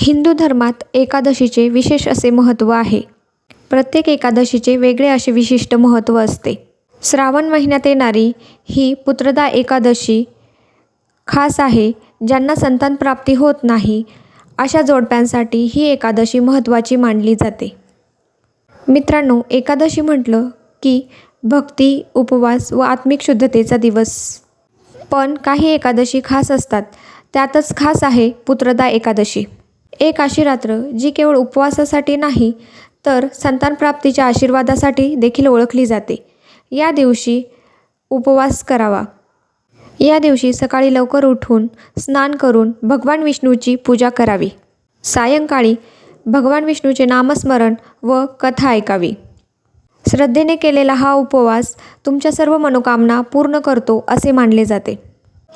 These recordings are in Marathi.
हिंदू धर्मात एकादशीचे विशेष असे महत्त्व आहे. प्रत्येक एकादशीचे वेगळे असे विशिष्ट महत्त्व असते. श्रावण महिन्यात येणारी ही पुत्रदा एकादशी खास आहे ज्यांना संतानप्राप्ती होत नाही अशा जोडप्यांसाठी ही एकादशी महत्त्वाची मानली जाते. मित्रांनो एकादशी म्हटलं की भक्ती उपवास व आत्मिक शुद्धतेचा दिवस. पण काही एकादशी खास असतात. त्यातच खास आहे पुत्रदा एकादशी. एक अशी रात्र जी केवळ उपवासासाठी नाही तर संतानप्राप्तीच्या आशीर्वादासाठी देखील ओळखली जाते. या दिवशी उपवास करावा. या दिवशी सकाळी लवकर उठून स्नान करून भगवान विष्णूची पूजा करावी. सायंकाळी भगवान विष्णूचे नामस्मरण व कथा ऐकावी. श्रद्धेने केलेला हा उपवास तुमच्या सर्व मनोकामना पूर्ण करतो असे मानले जाते.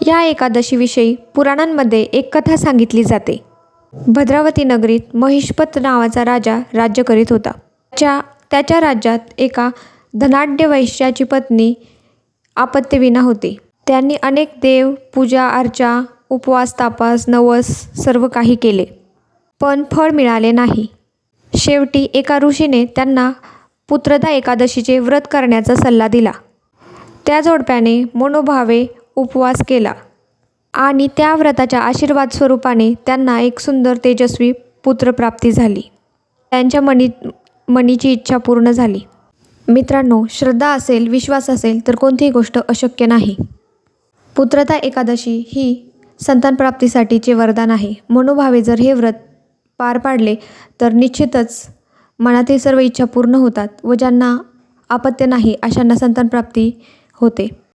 या एकादशीविषयी पुराणांमध्ये एक कथा सांगितली जाते. भद्रावती नगरीत महिष्पत नावाचा राजा राज्य करीत होता. त्या त्याच्या राज्यात एका धनाढ्य वैश्याची पत्नी आपत्यविना होती. त्यांनी अनेक देव पूजा अर्चा उपवास तापास नवस सर्व काही केले पण फळ मिळाले नाही. शेवटी एका ऋषीने त्यांना पुत्रदा एकादशीचे व्रत करण्याचा सल्ला दिला. त्या जोडप्याने मनोभावे उपवास केला. आणि त्या व्रताच्या आशीर्वाद स्वरूपाने त्यांना एक सुंदर तेजस्वी पुत्रप्राप्ती झाली. त्यांच्या मनी मनीची इच्छा पूर्ण झाली. मित्रांनो श्रद्धा असेल विश्वास असेल तर कोणतीही गोष्ट अशक्य नाही. पुत्रता एकादशी ही संतानप्राप्तीसाठीचे वरदान आहे. मनोभावे जर हे व्रत पार पाडले तर निश्चितच मनातील सर्व इच्छा पूर्ण होतात व ज्यांना आपत्य नाही अशांना संतानप्राप्ती होते.